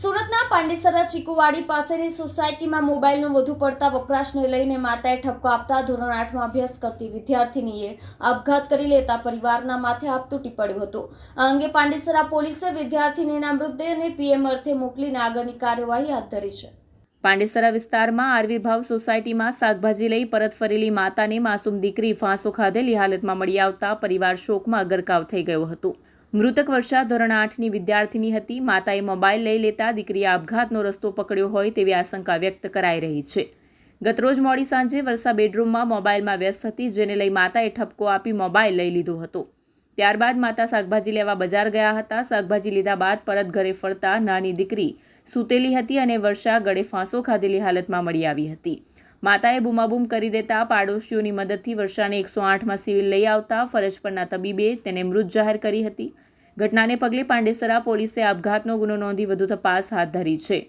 સુરતના પાંડેસરા ચીકુવાડી પાસેની સોસાયટીમાં મોબાઈલનો વધુ પડતા વપરાશને લઈને માતાએ ઠપકો આપતા ધોરણ આઠમાં અભ્યાસ કરતી વિદ્યાર્થીનીએ આપઘાત કરી લેતા પરિવારના માથે આપ તૂટી પડ્યો હતો. આ અંગે પાંડેસરા પોલીસે વિદ્યાર્થીનીના મૃતદેહને પીએમ અર્થે મોકલીને આગળની કાર્યવાહી હાથ ધરી છે. પાંડેસરા વિસ્તારમાં આરવીભાવ સોસાયટીમાં શાકભાજી લઈ પરત ફરેલી માતાને માસૂમ દીકરી ફાંસો ખાધેલી હાલતમાં મળી આવતા પરિવાર શોકમાં ગરકાવ થઈ ગયો હતો. મૃતક વર્ષા ધોરણ આઠની વિદ્યાર્થીની હતી. માતાએ મોબાઈલ લઈ લેતા દીકરીએ આપઘાતનો રસ્તો પકડ્યો હોય તેવી આશંકા વ્યક્ત કરાઈ રહી છે. ગતરોજ મોડી સાંજે વર્ષા બેડરૂમમાં મોબાઈલમાં વ્યસ્ત હતી, જેને લઈ માતાએ ઠપકો આપી મોબાઈલ લઈ લીધો હતો. ત્યારબાદ માતા શાકભાજી લેવા બજાર ગયા હતા. શાકભાજી લીધા બાદ પરત ઘરે ફરતા નાની દીકરી સૂતેલી હતી અને વર્ષા ગળે ફાંસો ખાધેલી હાલતમાં મળી આવી હતી. માતાએ બૂમાબૂમ કરી દેતા પાડોશીઓની મદદથી વર્ષાને એકસો આઠમાં સિવિલ લઈ આવતા ફરજ પરના તબીબે તેને મૃત જાહેર કરી હતી. ઘટનાને પગલે પાંડેસરા પોલીસે આપઘાતનો ગુનો નોંધી વધુ તપાસ હાથ ધરી છે.